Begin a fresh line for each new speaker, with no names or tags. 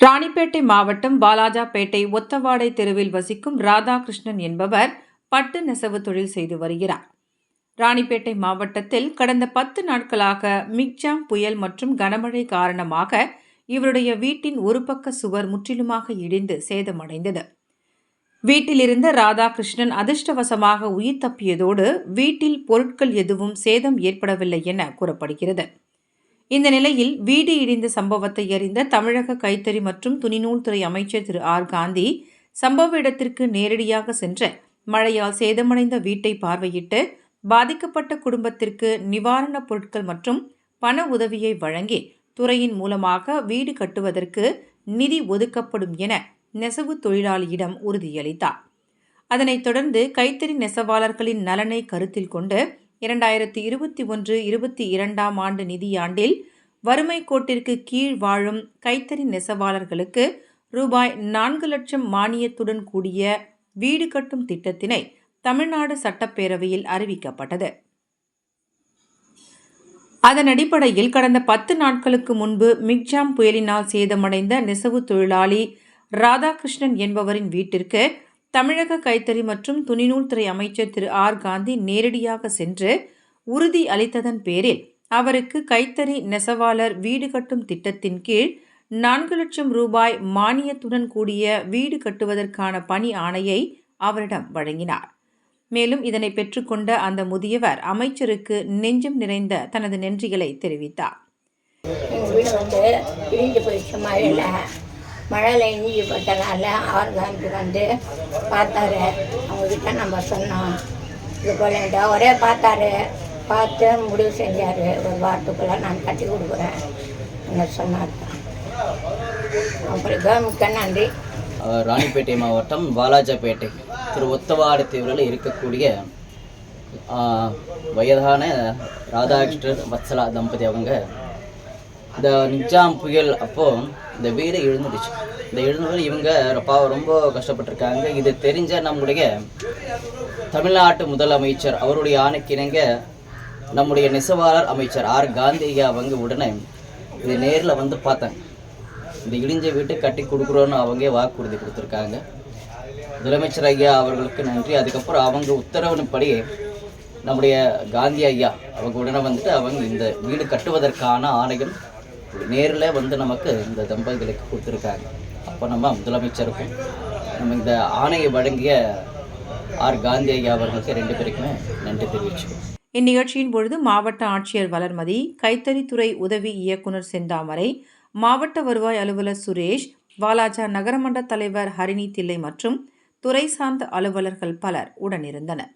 ராணிப்பேட்டை மாவட்டம் பாலாஜாபேட்டை ஒத்தவாடை தெருவில் வசிக்கும் ராதாகிருஷ்ணன் என்பவர் பட்டு நெசவு தொழில் செய்து வருகிறார். ராணிப்பேட்டை மாவட்டத்தில் கடந்த பத்து நாட்களாக மிக்ஜாம் புயல் மற்றும் கனமழை காரணமாக இவருடைய வீட்டின் ஒரு பக்க சுவர் முற்றிலுமாக இடிந்து சேதமடைந்தது. வீட்டிலிருந்த ராதாகிருஷ்ணன் அதிர்ஷ்டவசமாக உயிர் தப்பியதோடு வீட்டில் பொருட்கள் எதுவும் சேதம் ஏற்படவில்லை என கூறப்படுகிறது. இந்த நிலையில் வீடு இடிந்த சம்பவத்தை அறிந்த தமிழக கைத்தறி மற்றும் துணிநூல் துறை அமைச்சர் திரு ஆர் காந்தி சம்பவ இடத்திற்கு நேரடியாக சென்று மழையால் சேதமடைந்த வீட்டை பார்வையிட்டு பாதிக்கப்பட்ட குடும்பத்திற்கு நிவாரணப் பொருட்கள் மற்றும் பண உதவியை வழங்கி துறையின் மூலமாக வீடு கட்டுவதற்கு நிதி ஒதுக்கப்படும் என நெசவு தொழிலாளியிடம் உறுதியளித்தார். அதனைத் தொடர்ந்து கைத்தறி நெசவாளர்களின் நலனை கருத்தில் கொண்டு இரண்டாயிரத்தி இருபத்தி ஒன்று இருபத்தி இரண்டாம் ஆண்டு நிதியாண்டில் வறுமை கோட்டிற்கு கீழ் வாழும் கைத்தறி நெசவாளர்களுக்கு ரூபாய் நான்கு லட்சம் மானியத்துடன் கூடிய வீடு கட்டும் திட்டத்தினை தமிழ்நாடு சட்டப்பேரவையில் அறிவிக்கப்பட்டது. அதன் அடிப்படையில் கடந்த பத்து நாட்களுக்கு முன்பு மிக்ஜாம் புயலினால் சேதமடைந்த நெசவு தொழிலாளி ராதாகிருஷ்ணன் என்பவரின் வீட்டிற்கு தமிழக கைத்தறி மற்றும் துணிநூல் துறை அமைச்சர் திரு ஆர் காந்தி நேரடியாக சென்று உறுதி அளித்ததன் பேரில் அவருக்கு கைத்தறி நெசவாளர் வீடு கட்டும் திட்டத்தின் கீழ் நான்கு லட்சம் ரூபாய் மானியத்துடன் கூடிய வீடு கட்டுவதற்கான பணி ஆணையை அவரிடம் வழங்கினார். மேலும் இதனை பெற்றுக்கொண்ட அந்த முதியவர் அமைச்சருக்கு நெஞ்சம் நிறைந்த தனது நன்றிகளை தெரிவித்தார்.
மழையில் மழையில் இடிஞ்சு போட்டனால வந்து பார்த்தாரு. அவங்கக்கிட்ட நம்ம சொன்னோம். இது போல ஒரே பார்த்தாரு. பார்த்து முடிவு செஞ்சார். ஒரு வாரத்துக்குள்ளே நான் கட்டி கொடுக்குறேன் என்ன சொன்னார். அப்புறம் மிக்க நன்றி.
ராணிப்பேட்டை மாவட்டம் பாலாஜாப்பேட்டை திரு ஒத்தவாடு தீவில் இருக்கக்கூடிய வயதான ராதாகிருஷ்ணர் வத்சலா தம்பதி அவங்க இந்த நிஜாம் புயல் அப்போ இந்த வீடு எழுந்துடுச்சு. இந்த எழுந்தது இவங்க பாவம் ரொம்ப கஷ்டப்பட்டிருக்காங்க. இது தெரிஞ்ச நம்முடைய தமிழ்நாட்டு முதலமைச்சர் அவருடைய ஆணைக்கிணங்க நம்முடைய நெசவாளர் அமைச்சர் ஆர். காந்தி ஐயா அவங்க உடனே இது நேரில் வந்து பார்த்தாங்க. இந்த இடிஞ்ச வீட்டை கட்டி கொடுக்குறோன்னு அவங்க வாக்குறுதி கொடுத்துருக்காங்க. முதலமைச்சர் ஐயா அவர்களுக்கு நன்றி. அதுக்கப்புறம் அவங்க உத்தரவின்படி நம்முடைய காந்தி ஐயா அவங்க உடனே வந்துட்டு அவங்க இந்த வீடு கட்டுவதற்கான ஆணையம் நேரில் வந்து நமக்கு இந்த தம்பதிகளுக்கு கொடுத்துருக்காங்க. அப்போ நம்ம முதலமைச்சருக்கும் நம்ம இந்த ஆணையை வழங்கிய ஆர் காந்தி ஐயா அவர்களுக்கு ரெண்டு பேருக்குமே நன்றி தெரிவிச்சுக்கோம்
இந்நிகழ்ச்சியின் பொழுது மாவட்ட ஆட்சியர் வளர்மதி கைத்தறித்துறை உதவி இயக்குனர் செந்தாமரை மாவட்ட வருவாய் அலுவலர் சுரேஷ் வாலாஜா நகரமன்ற தலைவர் ஹரிணி தில்லை மற்றும் துறை சார்ந்த அலுவலர்கள் பலர் உடனிருந்தனர்.